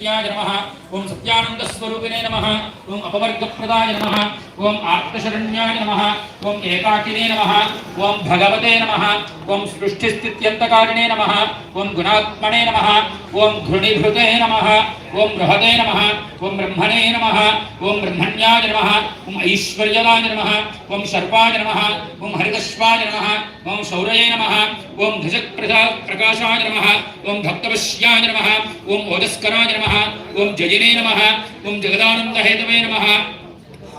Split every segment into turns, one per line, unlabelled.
సత్యాయ నమః. ఓం సత్యానందస్వరూపిణే నమ. ఓం అపవర్గప్రదాయ నమ. ఓం ఆర్తశరణ్యాయ నమః ఓం ఏకాకినే నమః ఓం భగవతే నమః ఓం సృష్టిస్థిత్యంతకారిణే నమః ఓం గుణాత్మనే నమః ఓం ఘృణిభృతే నమః ఓం బృహదే నమః ఓం బ్రహ్మణే నమః ఓం బ్రహ్మణ్యాయ నమః ఓం ఐశ్వర్యదాయ నమః ఓం శర్వాయ నమః ఓం హరితశ్వాయ నమః ఓం శౌరయే నమః ఓం ధృజప్రజా ప్రకాశాయ నమః ఓం భక్తవశ్యాయ నమః ఓం ఓజస్కరాయ నమః ఓం జయనే నమః ఓం జగదానందహేతవే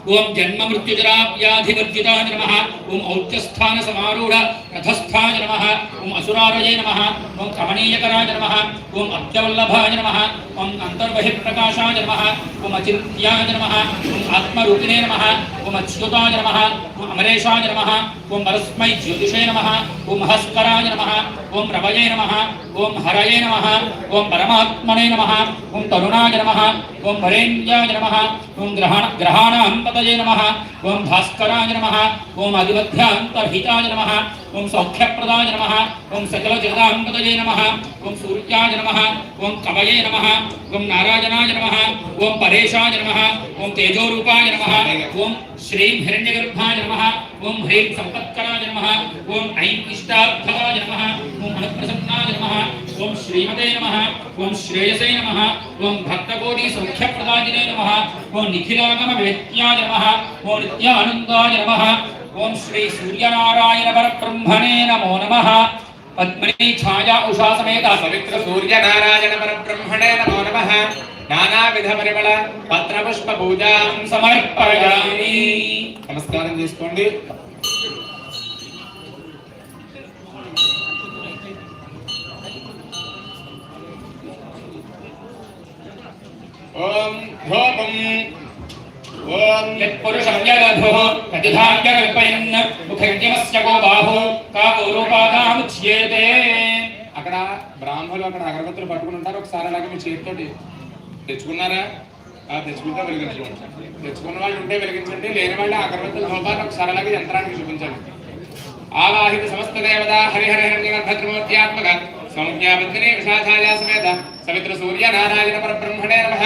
నమః ఓం జన్మ మృత్యుజరా వ్యాధివర్జితాయ నమః ఓం ఔత్యస్థాన సమారూఢ రథస్థాయ నమ ఓం అసురారయే నమ ఓం కమనీయకరాయ నమ ఓం అత్యవల్లభాయ నమ ఓం అంతర్బహిర్ప్రకాశాయ నమ ఓం అచింత్యాయ నమ ఓం ఆత్మరూపిణే నమ ఓం అచ్యుతాయ నమ ఓం అమరేషాయ నమ ఓం వరస్మై జ్యోతిషే నమ ఓం మహస్కరాయ నమ ఓం రవయే నమ ఓం హరయే నమ ఓం పరమాత్మనే నమ ఓం తరుణాయ నమ ఓం వరేంద్రాయ నమ ఓం గ్రహణ గ్రహాణాంతతయే నమ ఓం భాస్కరాయ నమ ఓం అధిమధ్యాంతర్హితాయ నమ ఓం ఓం సౌఖ్యప్రదాయ నమ ఓం సకల జగదాంతతయే నమ ఓం సూర్యాయ నమ ఓం కవయే నమ ఓం నారాయణాయ నమ ఓం పరేశాయ నమ ఓం తేజోరూపాయ నమ ఓం శ్రీం హిరణ్యగర్భాయ నమ ఓం హ్రీం సంపత్కరాయ నమ ఓం ఐం ఇష్టార్థాయ నమ ఓం అనుప్రసన్నాయ నమ ఓం శ్రీమతే నమ ఓం శ్రేయసే నమ ఓం భక్తకోటి సౌఖ్యప్రదాయినే నమ ఓం నిఖిలాగమ వేత్యాయ నమ ఓం నిత్యానందాయ నమ ఓం శ్రీ సూర్యనారాయణ పరబ్రహ్మణే నమో నమ. పద్మనీ ఛాయా ఉషా సమేత.
పవిత్ర సూర్యనారాయణ పరబ్రహ్మణే నమో నమ. నానావిధ పరిమళ పత్రపుష్ప పూజా
సమర్పయామి.
నమస్కారం చేసుకోండి. ఓం ధూపం ఓం
యత్పురుషం జగధుః ప్రతిధాన్యకల్పయన్ గో బాహు కాకో
అక్కడ బ్రాహ్మణులు అక్కడ అగరబత్తులు పట్టుకుని ఉంటారు. ఒకసారి అలాగే మీ చేతితోటి తెచ్చుకున్నారా? ఆ తెచ్చుకుంటే వెలిగించుకోండి. తెచ్చుకున్న వాళ్ళు ఉంటే వెలిగించండి. లేని వాళ్ళు అగరబత్తుల రూపాన్ని ఒకసారి అలాగే యంత్రానికి చూపించండి. ఆవాహిత సమస్త దేవత హరిహర భద్రమూర్త్యాత్మక సంజ్ఞాబద్ధిని విశాఖాయా సమేత సవిత్ర సూర్య నారాయణ పరబ్రహ్మణే నమ.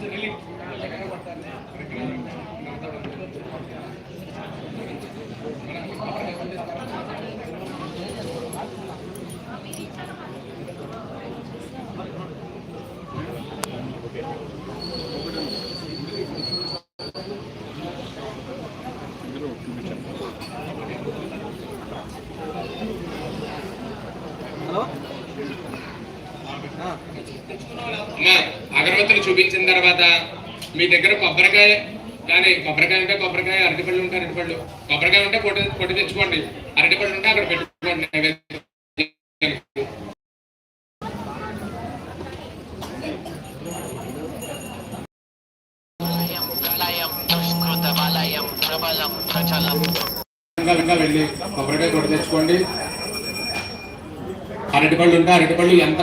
అమ్మా అగరబత్తులు చూపించిన తర్వాత మీ దగ్గర కొబ్బరికాయ కానీ కొబ్బరికాయ ఉంటే కొబ్బరికాయ అరటిపళ్ళు ఉంటే అరటిపళ్ళు. కొబ్బరికాయ ఉంటే కొట్టి కొట్టి తెచ్చుకోండి. అరటిపళ్ళు ఉంటే అక్కడ పెట్టుకోండి వెళ్ళి కొబ్బరికాయ కొట్టి తెచ్చుకోండి. అరటిపళ్ళు ఉంటే అరటిపళ్ళు ఎంత